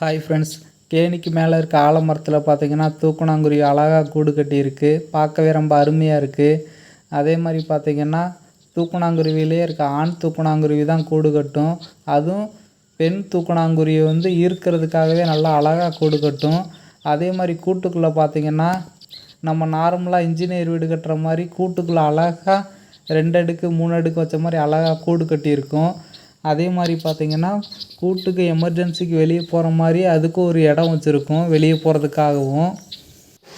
Hi friends கேணிக்கு மேலே இருக்க ஆலமரத்தில் பார்த்திங்கன்னா தூக்குணாங்குருவி அழகாக கூடு கட்டியிருக்கு. பார்க்கவே ரொம்ப அருமையாக இருக்குது அதே மாதிரி பார்த்திங்கன்னா தூக்குணாங்குருவிலே இருக்க ஆண் தூக்குணாங்குருவி தான் கூடு கட்டும். அதுவும் பெண் தூக்குணாங்குருவி வந்து ஈர்க்கிறதுக்காகவே நல்லா அழகாக கூடு கட்டும். அதே மாதிரி கூட்டுக்குள்ளே பார்த்திங்கன்னா நம்ம நார்மலாக இன்ஜினியர் வீடு கட்டுற மாதிரி கூட்டுக்குள்ளே அழகாக ரெண்டு அடுக்கு மூணு அடுக்கு வச்ச மாதிரி அழகாக கூடு கட்டியிருக்கும். அதே மாதிரி பார்த்தீங்கன்னா கூட்டுக்கு எமர்ஜென்சிக்கு வெளியே போகிற மாதிரி அதுக்கும் ஒரு இடம் வச்சுருக்கும் வெளியே போகிறதுக்காகவும்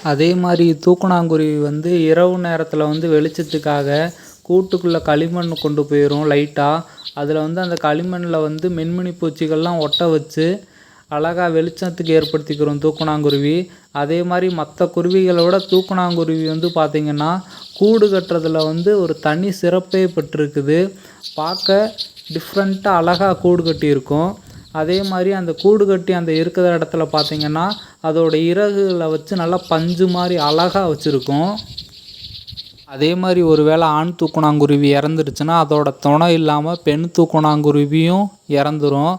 அதே மாதிரி தூக்கணாங்குருவி வந்து இரவு நேரத்தில் வந்து வெளிச்சத்துக்காக கூட்டுக்குள்ளே களிமண் கொண்டு போயிடும் லைட்டாக அதில் வந்து அந்த களிமண்ணில் வந்து மென்மினி பூச்சிகள்லாம் ஒட்ட வச்சு அழகாக வெளிச்சத்துக்கு ஏற்படுத்திக்கிறோம் தூக்கணாங்குருவி. அதே மாதிரி மற்ற குருவிகளை விட தூக்கணாங்குருவி வந்து பார்த்திங்கன்னா கூடு கட்டுறதுல வந்து ஒரு தனி சிறப்பே பெற்றிருக்குது. பார்க்க டிஃப்ரெண்ட்டாக அழகாக கூடு கட்டியிருக்கும் அதே மாதிரி அந்த கூடு கட்டி அந்த இருக்கிற இடத்துல பார்த்திங்கன்னா அதோட இறகுகளை வச்சு நல்லா பஞ்சு மாதிரி அழகாக வச்சுருக்கும். அதே மாதிரி ஒரு வேளை ஆண் தூக்குணாங்குருவி இறந்துருச்சுன்னா அதோட துணை இல்லாமல் பெண் தூக்குணாங்குருவியும் இறந்துரும்.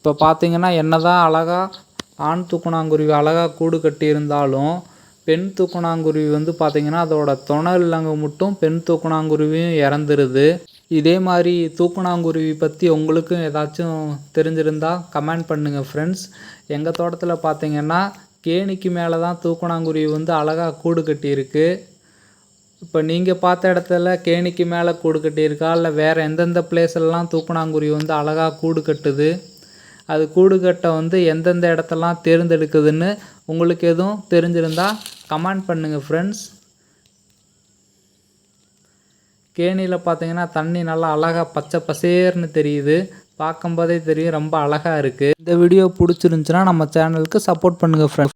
இப்போ பார்த்தீங்கன்னா என்ன தான் அழகாக ஆண் தூக்கணாங்குருவி அழகாக கூடு கட்டியிருந்தாலும் பெண் தூக்கணாங்குருவி வந்து பார்த்திங்கன்னா அதோட துணை இல்லைங்க மட்டும் பெண் தூக்கணாங்குருவியும் இறந்துருது. இதே மாதிரி தூக்கணாங்குருவி பற்றி உங்களுக்கும் ஏதாச்சும் தெரிஞ்சிருந்தா கமெண்ட் பண்ணுங்கள் ஃப்ரெண்ட்ஸ் எங்கள் தோட்டத்தில் பார்த்தீங்கன்னா கேணிக்கு மேலே தான் தூக்கணாங்குருவி வந்து அழகாக கூடு கட்டியிருக்கு. இப்போ நீங்கள் பார்த்த இடத்துல கேணிக்கு மேலே கூடு கட்டியிருக்கா? இல்லை வேறு எந்தெந்த பிளேஸ்லலாம் தூக்கணாங்குருவி வந்து அழகாக கூடு கட்டுது? அது கூடு கட்ட வந்து எந்தெந்த இடத்தெல்லாம் தேர்ந்தெடுக்குதுன்னு உங்களுக்கு எதுவும் தெரிஞ்சிருந்தால் கமெண்ட் பண்ணுங்கள் ஃப்ரெண்ட்ஸ் கேணியில் பார்த்தீங்கன்னா தண்ணி நல்லா அழகாக பச்சை பசேர்னு தெரியுது. பார்க்கும்போதே தெரியும் ரொம்ப அழகாக இருக்குது இந்த வீடியோ பிடிச்சிருந்துச்சுன்னா நம்ம சேனலுக்கு சப்போர்ட் பண்ணுங்கள் ஃப்ரெண்ட்ஸ்